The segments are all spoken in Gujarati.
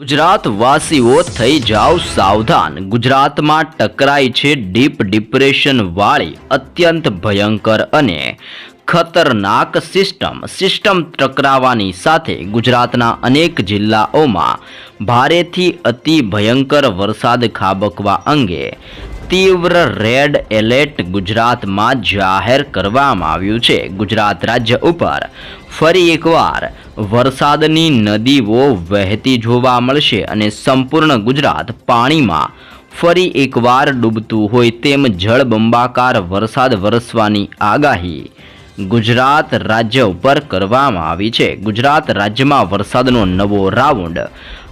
ગુજરાત વાસીઓ થઈ જાઓ સાવધાન. ગુજરાતમાં ટકરાઈ છે ડીપ ડિપ્રેશન વાળી અત્યંત ભયંકર અને ખતરનાક સિસ્ટમ. સિસ્ટમ ટકરાવાની સાથે ગુજરાતના અનેક જિલ્લાઓમાં ભારેથી અતિ ભયંકર વરસાદ ખાબકવા અંગે તીવ્ર રેડ એલર્ટ ગુજરાતમાં જાહેર કરવામાં આવ્યું છે. ગુજરાત રાજ્ય ઉપર ફરી એકવાર વરસાદની નદીઓ વહેતી જોવા મળશે અને સંપૂર્ણ ગુજરાત પાણીમાં ફરી એકવાર ડૂબતું હોય તેમ જળબંબાકાર વરસાદ વરસવાની આગાહી ગુજરાત રાજ્ય ઉપર કરવામાં આવી છે. ગુજરાત રાજ્યમાં વરસાદનો નવો રાઉન્ડ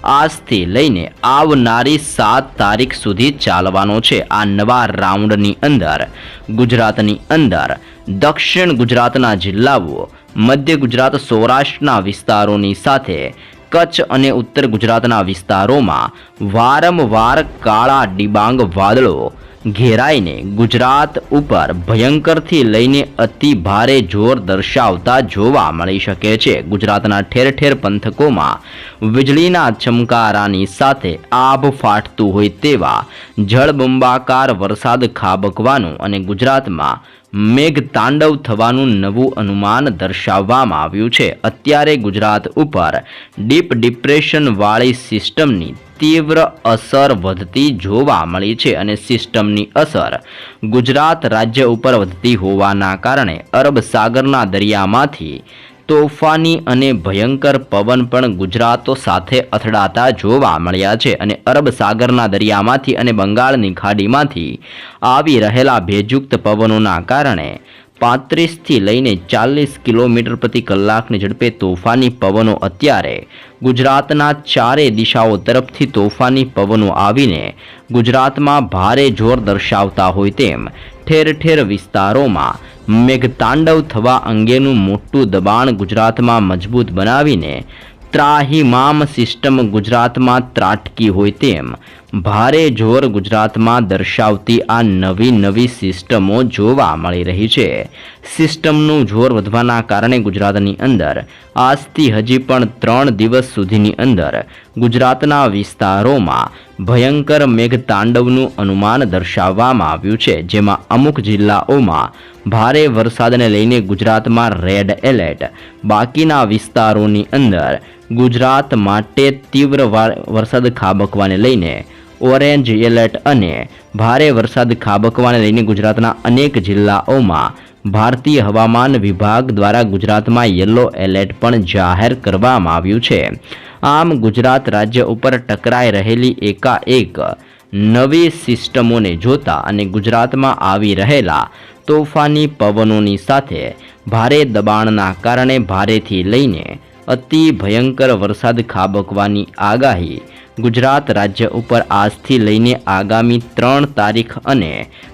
આજથી લઈને આવનારી સાત તારીખ સુધી ચાલવાનો છે. આ નવા રાઉન્ડની અંદર ગુજરાતની અંદર દક્ષિણ ગુજરાતના જિલ્લાઓ મધ્ય ગુજરાત સૌરાષ્ટ્રના વિસ્તારોની સાથે કચ્છ અને ઉત્તર ગુજરાતના વિસ્તારોમાં વારંવાર કાળા ડિબાંગ વાદળો ઘેરાઈને ગુજરાત ઉપર ભયંકરથી લઈને અતિ ભારે જોર દર્શાવતા જોવા મળી શકે છે. ગુજરાતના ઠેર ઠેર પંથકોમાં વીજળીના ચમકારાની સાથે આભ ફાટતું હોય તેવા જળબંબાકાર વરસાદ ખાબકવાનું અને ગુજરાતમાં મેઘ તાંડવ થવાનું નવું અનુમાન દર્શાવવામાં આવ્યું છે. અત્યારે ગુજરાત ઉપર ડીપ ડિપ્રેશનવાળી સિસ્ટમની તીવ્ર અસર વધતી જોવા મળી છે અને સિસ્ટમની અસર ગુજરાત રાજ્ય ઉપર વધતી હોવાના કારણે અરબ સાગરના દરિયામાંથી તોફાની અને ભયંકર પવન પણ ગુજરાતો સાથે અથડાતા જોવા મળ્યા છે અને અરબ સાગરના દરિયામાંથી અને બંગાળની ખાડીમાંથી આવી રહેલા ભેજયુક્ત પવનોના કારણે પાંત્રીસથી લઈને ચાલીસ કિલોમીટર પ્રતિ કલાકની ઝડપે તોફાની પવનો અત્યારે ગુજરાતના ચારે દિશાઓ તરફથી તોફાની પવનો આવીને ગુજરાતમાં ભારે જોર દર્શાવતા હોય તેમ ઠેર ઠેર વિસ્તારોમાં મેઘતાંડવ થવા અંગેનું મોટું દબાણ ગુજરાતમાં મજબૂત બનાવીને ત્રાહિમામ સિસ્ટમ ગુજરાતમાં ત્રાટકી હોય તેમ ભારે જોર ગુજરાતમાં દર્શાવતી આ નવી નવી સિસ્ટમો જોવા મળી રહી છે. સિસ્ટમનું જોર વધવાના કારણે ગુજરાતની અંદર આજથી હજી પણ ત્રણ દિવસ સુધીની અંદર ગુજરાતના વિસ્તારોમાં ભયંકર મેઘતાંડવનું અનુમાન દર્શાવવામાં આવ્યું છે, જેમાં અમુક જિલ્લાઓમાં ભારે વરસાદને લઈને ગુજરાતમાં રેડ એલર્ટ. બાકીના વિસ્તારોની અંદર ગુજરાત માટે તીવ્ર વરસાદ ખાબકવાને લઈને ઓરેન્જ, એલર્ટ અને ભારે વરસાદ ખાબકવાને લઈને ગુજરાતના અનેક જિલ્લાઓમાં ભારતીય હવામાન વિભાગ દ્વારા ગુજરાતમાં યલો એલર્ટ પણ જાહેર કરવામાં આવ્યું છે. આમ, ગુજરાત રાજ્ય ઉપર ટકરાઈ રહેલી એકાએક નવી સિસ્ટમોને જોતા અને ગુજરાતમાં આવી રહેલા તોફાની પવનોની સાથે ભારે દબાણના કારણે ભારેથી લઈને અતિ ભયંકર વરસાદ ખાબકવાની આગાહી ગુજરાત રાજ્ય ઉપર આજથી લઈને આગામી ત્રણ તારીખ અને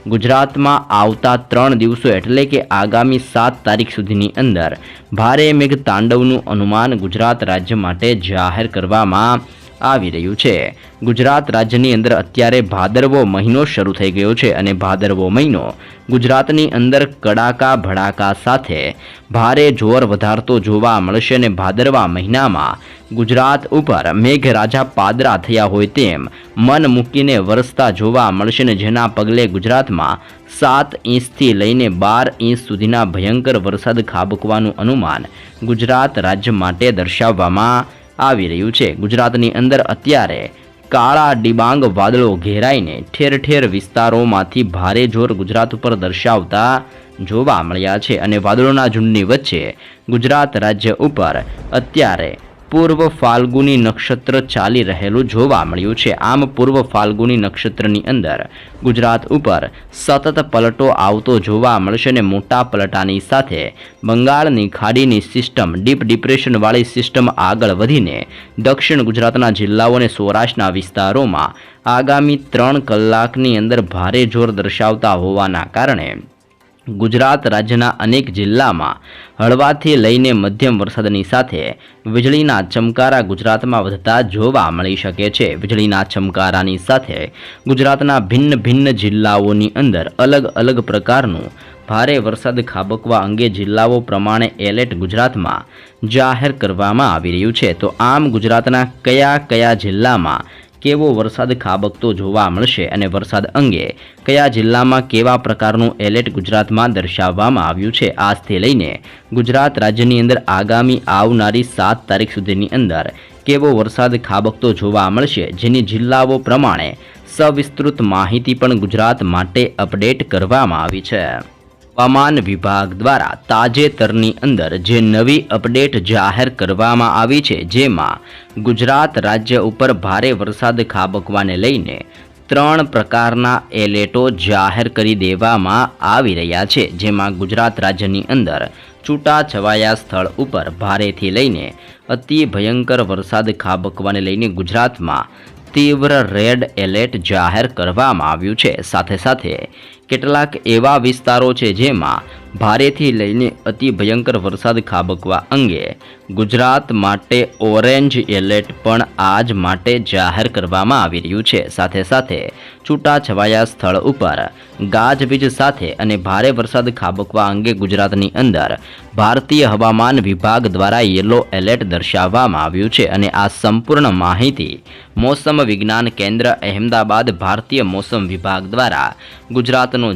ગુજરાતમાં આવતા ત્રણ દિવસો એટલે કે આગામી સાત તારીખ સુધીની અંદર ભારે મેઘ તાંડવનું અનુમાન ગુજરાત રાજ્ય માટે જાહેર કરવામાં આવી રહ્યું છે. ગુજરાત રાજ્યની અંદર અત્યારે ભાદરવો મહિનો શરૂ થઈ ગયો છે અને ભાદરવો મહિનો ગુજરાતની અંદર કડાકા ભડાકા સાથે ભારે જોર વધારતો જોવા મળશે અને ભાદરવા મહિનામાં ગુજરાત ઉપર મેઘરાજા પાદરા થયા હોય તેમ મન મૂકીને વરસતા જોવા મળશે ને જેના પગલે ગુજરાતમાં સાત ઇંચથી લઈને બાર ઇંચ સુધીના ભયંકર વરસાદ ખાબકવાનું અનુમાન ગુજરાત રાજ્ય માટે દર્શાવવામાં આવી રહ્યું છે. ગુજરાતની અંદર અત્યારે કાળા ડિબાંગ વાદળો ઘેરાઈને ઠેર ઠેર વિસ્તારોમાંથી ભારે જોર ગુજરાત ઉપર દર્શાવતા જોવા મળ્યા છે. અને વાદળોના ઝુંડની વચ્ચે ગુજરાત રાજ્ય ઉપર અત્યારે પૂર્વ ફાલ્ગુની નક્ષત્ર ચાલી રહેલું જોવા મળ્યું છે. આમ પૂર્વ ફાલ્ગુની નક્ષત્રની અંદર ગુજરાત ઉપર સતત પલટો આવતો જોવા મળશે અને મોટા પલટાની સાથે બંગાળની ખાડીની સિસ્ટમ, ડીપ ડિપ્રેશનવાળી સિસ્ટમ આગળ વધીને દક્ષિણ ગુજરાતના જિલ્લાઓ અને સૌરાષ્ટ્રના વિસ્તારોમાં આગામી ત્રણ કલાકની અંદર ભારે જોર દર્શાવતા હોવાના કારણે ગુજરાત રાજ્યના અનેક જિલ્લામાં હળવાથી લઈને મધ્યમ વરસાદની સાથે વીજળીના ચમકારા ગુજરાતમાં વધતા જોવા મળી શકે છે. વીજળીના ચમકારાની સાથે ગુજરાતના ભિન્ન ભિન્ન જિલ્લાઓની અંદર અલગ અલગ પ્રકારનું ભારે વરસાદ ખાબકવા અંગે જિલ્લાઓ પ્રમાણે એલર્ટ ગુજરાતમાં જાહેર કરવામાં આવી રહ્યું છે. તો આમ ગુજરાતના કયા કયા જિલ્લામાં કેવો વરસાદ ખાબકતો જોવા મળશે અને વરસાદ અંગે કયા જિલ્લામાં કેવા પ્રકારનું એલર્ટ ગુજરાતમાં દર્શાવવામાં આવ્યું છે, આજથી લઈને ગુજરાત રાજ્યની અંદર આગામી આવનારી સાત તારીખ સુધીની અંદર કેવો વરસાદ ખાબકતો જોવા મળશે, જેની જિલ્લાઓ પ્રમાણે સવિસ્તૃત માહિતી પણ ગુજરાત માટે અપડેટ કરવામાં આવી છે. હવામાન વિભાગ દ્વારા તાજેતરની અંદર જે નવી અપડેટ જાહેર કરવામાં આવી છે, જેમાં ગુજરાત રાજ્ય ઉપર ભારે વરસાદ ખાબકવાને લઈને ત્રણ પ્રકારના એલેટો જાહેર કરી દેવામાં આવી રહ્યા છે, જેમાં ગુજરાત રાજ્યની અંદર છૂટાછવાયા સ્થળ ઉપર ભારેથી લઈને અતિ ભયંકર વરસાદ ખાબકવાને લઈને ગુજરાતમાં તીવ્ર રેડ એલર્ટ જાહેર કરવામાં આવ્યું છે. સાથે સાથે કેટલાક એવા વિસ્તારો છે જેમાં ભારેથી લઈને અતિ ભયંકર વરસાદ ખાબકવા અંગે ગુજરાત માટે ઓરેન્જ એલર્ટ પણ આજ માટે જાહેર કરવામાં આવી રહ્યું છે. સાથે સાથે છૂટાછવાયા સ્થળ ઉપર ગાજવીજ સાથે અને ભારે વરસાદ ખાબકવા અંગે ગુજરાતની અંદર ભારતીય હવામાન વિભાગ દ્વારા યલો એલર્ટ દર્શાવવામાં આવ્યું છે અને આ સંપૂર્ણ માહિતી મોસમ વિજ્ઞાન કેન્દ્ર અહેમદાબાદ ભારતીય મોસમ વિભાગ દ્વારા ગુજરાતનો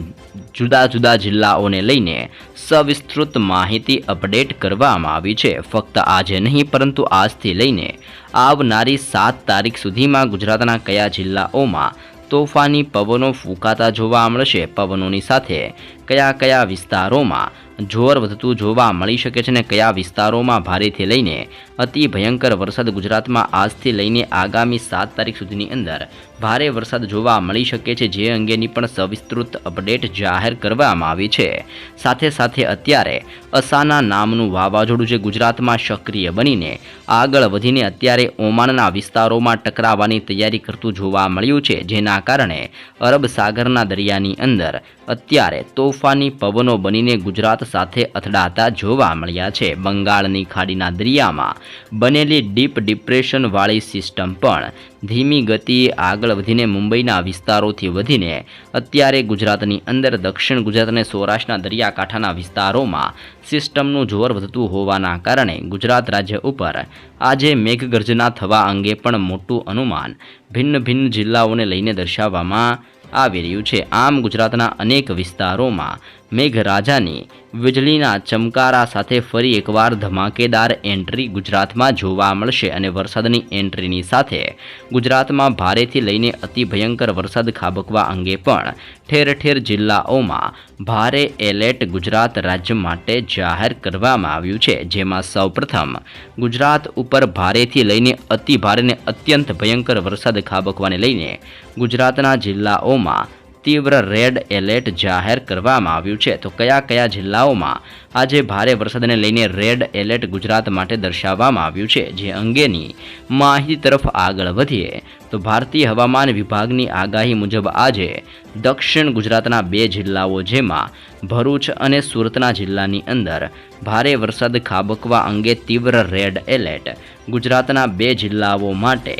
જુદા જુદા જિલ્લાઓને લઈને સવિસ્તૃત માહિતી અપડેટ કરવામાં આવી છે. ફક્ત આજે નહીં, પરંતુ આજથી લઈને આવનારી સાત તારીખ સુધીમાં ગુજરાતના કયા જિલ્લાઓમાં તોફાની પવનો ફૂંકાતા જોવા મળશે. પવનોની સાથે કયા કયા વિસ્તારોમાં જોર વધતું જોવા મળી શકે છે અને કયા વિસ્તારોમાં ભારેથી લઈને અતિ ભયંકર વરસાદ ગુજરાતમાં આજથી લઈને આગામી સાત તારીખ સુધીની અંદર ભારે વરસાદ જોવા મળી શકે છે, જે અંગેની પણ સવિસ્તૃત અપડેટ જાહેર કરવામાં આવી છે. સાથે સાથે અત્યારે અસાના નામનું વાવાઝોડું જે ગુજરાતમાં સક્રિય બનીને આગળ વધીને અત્યારે ઓમાનના વિસ્તારોમાં ટકરાવવાની તૈયારી કરતું જોવા મળ્યું છે, જેના કારણે અરબ સાગરના દરિયાની અંદર અત્યારે તોફાની પવનો બનીને ગુજરાત સાથે અથડાતા જોવા મળ્યા છે. બંગાળની ખાડીના દરિયામાં બનેલી ડીપ ડિપ્રેશનવાળી સિસ્ટમ પણ ધીમી ગતિએ આગળ વધીને મુંબઈના વિસ્તારોથી વધીને અત્યારે ગુજરાતની અંદર દક્ષિણ ગુજરાત અને સૌરાષ્ટ્રના દરિયાકાંઠાના વિસ્તારોમાં સિસ્ટમનું જોર વધતું હોવાના કારણે ગુજરાત રાજ્ય ઉપર આજે મેઘગર્જના થવા અંગે પણ મોટું અનુમાન ભિન્ન ભિન્ન જિલ્લાઓને લઈને દર્શાવવામાં આવી રહ્યું છે. આમ ગુજરાતના અનેક વિસ્તારોમાં મેઘરાજાની વીજળીના ચમકારા સાથે ફરી એકવાર ધમાકેદાર એન્ટ્રી ગુજરાતમાં જોવા મળશે અને વરસાદની એન્ટ્રીની સાથે ગુજરાતમાં ભારેથી લઈને અતિ ભયંકર વરસાદ ખાબકવા અંગે પણ ઠેર ઠેર જિલ્લાઓમાં ભારે એલર્ટ ગુજરાત રાજ્ય માટે જાહેર કરવામાં આવ્યું છે, જેમાં સૌપ્રથમ ગુજરાત ઉપર ભારેથી લઈને અતિ ભારે અને અત્યંત ભયંકર વરસાદ ખાબકવાને લઈને ગુજરાતના જિલ્લાઓમાં તીવ્ર રેડ એલર્ટ જાહેર કરવામાં આવ્યું છે. તો કયા કયા જિલ્લાઓમાં આજે ભારે વરસાદને લઈને રેડ એલર્ટ ગુજરાત માટે દર્શાવવામાં આવ્યું છે? જે અંગેની માહિતી તરફ આગળ વધીએ. તો ભારતીય હવામાન વિભાગની આગાહી મુજબ આજે દક્ષિણ ગુજરાતના બે જિલ્લાઓ જેમાં ભરૂચ અને સુરતના જિલ્લાની અંદર ભારે વરસાદ ખાબકવા અંગે તીવ્ર રેડ એલર્ટ. ગુજરાતના બે જિલ્લાઓ માટે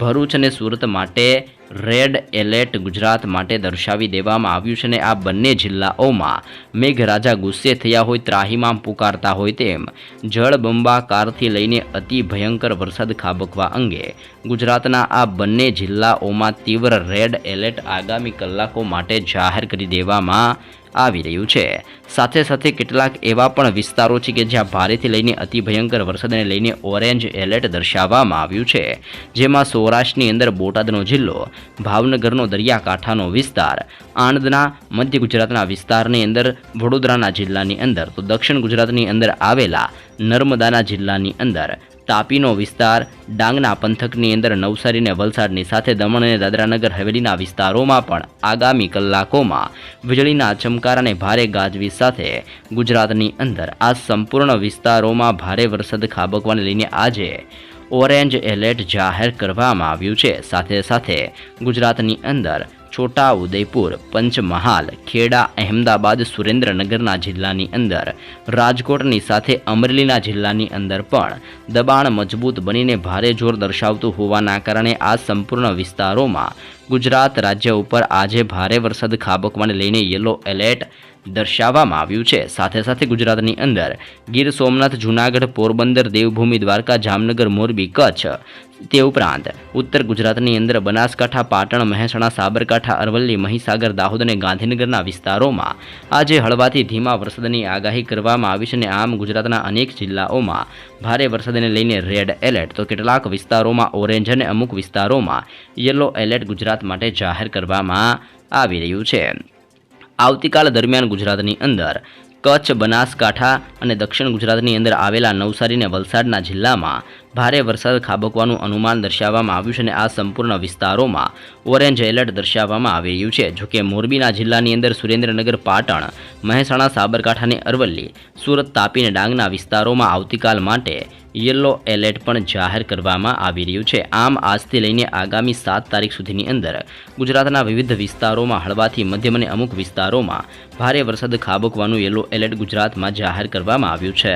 ભરૂચ અને સુરત માટે રેડ એલર્ટ ગુજરાત માટે દર્શાવી દેવામાં આવ્યું છે અને આ બંને જિલ્લાઓમાં મેઘરાજા ગુસ્સે થયા હોય, ત્રાહીમામ પુકારતા હોય તેમ જળબંબાકારથી લઈને અતિ ભયંકર વરસાદ ખાબકવા અંગે ગુજરાતના આ બંને જિલ્લાઓમાં તીવ્ર રેડ એલર્ટ આગામી કલાકો માટે જાહેર કરી દેવામાં આવી રહ્યું છે. સાથે સાથે કેટલાક એવા પણ વિસ્તારો છે કે જ્યાં ભારેથી લઈને અતિ ભયંકર વરસાદને લઈને ઓરેન્જ એલર્ટ દર્શાવવામાં આવ્યું છે. જેમાં સૌરાષ્ટ્રની અંદર બોટાદનો જિલ્લો, ભાવનગરનો દરિયાકાંઠાનો વિસ્તાર, આણંદના મધ્ય ગુજરાતના વિસ્તારની અંદર, વડોદરાના જિલ્લાની અંદર, તો દક્ષિણ ગુજરાતની અંદર આવેલા નર્મદાના જિલ્લાની અંદર તાપીનો વિસ્તાર, ડાંગના પંથકની અંદર નવસારી અને વલસાડની સાથે દમણ અને દાદરાનગર હવેલીના વિસ્તારોમાં પણ આગામી કલાકોમાં વીજળીના ચમકારા અને ભારે ગાજવીજ સાથે ગુજરાતની અંદર આ સંપૂર્ણ વિસ્તારોમાં ભારે વરસાદ ખાબકવાને લઈને આજે ઓરેન્જ એલર્ટ જાહેર કરવામાં આવ્યું છે. સાથે સાથે ગુજરાતની અંદર છોટા ઉદયપુર પંચમહાલ, ખેડા, અહેમદાબાદ, સુરેન્દ્રનગરના જિલ્લાની અંદર, રાજકોટની સાથે અમરેલીના જિલ્લાની અંદર પણ દબાણ મજબૂત બનીને ભારે જોર દર્શાવતું હોવાના કારણે આ સંપૂર્ણ વિસ્તારોમાં ગુજરાત રાજ્ય ઉપર આજે ભારે વરસાદ ખાબકવાને લઈને યલો એલર્ટ દર્શાવવામાં આવ્યું છે. સાથે સાથે ગુજરાતની અંદર ગીર સોમનાથ, જૂનાગઢ, પોરબંદર, દેવભૂમિ, દ્વારકા, જામનગર, મોરબી, કચ્છ તે ઉપરાંત ઉત્તર ગુજરાતની અંદર બનાસકાંઠા, પાટણ, મહેસાણા, સાબરકાંઠા, અરવલ્લી, મહીસાગર, દાહોદ અને ગાંધીનગરના વિસ્તારોમાં આજે હળવાથી ધીમા વરસાદની આગાહી કરવામાં આવી છે અને આમ ગુજરાતના અનેક જિલ્લાઓમાં ભારે વરસાદને લઈને રેડ એલર્ટ. તો કેટલાક વિસ્તારોમાં ઓરેન્જ અને અમુક વિસ્તારોમાં યલો એલર્ટ ગુજરાત માટે જાહેર કરવામાં આવી રહ્યું છે. આવતીકાલ દરમિયાન ગુજરાતની અંદર કચ્છ, બનાસકાંઠા અને દક્ષિણ ગુજરાતની અંદર આવેલા નવસારી અને વલસાડના જિલ્લામાં ભારે વરસાદ ખાબકવાનું અનુમાન દર્શાવવામાં આવ્યું છે અને આ સંપૂર્ણ વિસ્તારોમાં ઓરેન્જ એલર્ટ દર્શાવવામાં આવી રહ્યું છે. જોકે મોરબીના જિલ્લાની અંદર સુરેન્દ્રનગર, પાટણ, મહેસાણા, સાબરકાંઠા અરવલ્લી, સુરત, તાપી અને ડાંગના વિસ્તારોમાં આવતીકાલ માટે યલો એલર્ટ પણ જાહેર કરવામાં આવી રહ્યું છે. આમ આજથી લઈને આગામી સાત તારીખ સુધીની અંદર ગુજરાતના વિવિધ વિસ્તારોમાં હળવાથી મધ્યમ અને અમુક વિસ્તારોમાં ભારે વરસાદ ખાબકવાનું યલો એલર્ટ ગુજરાતમાં જાહેર કરવામાં આવ્યું છે.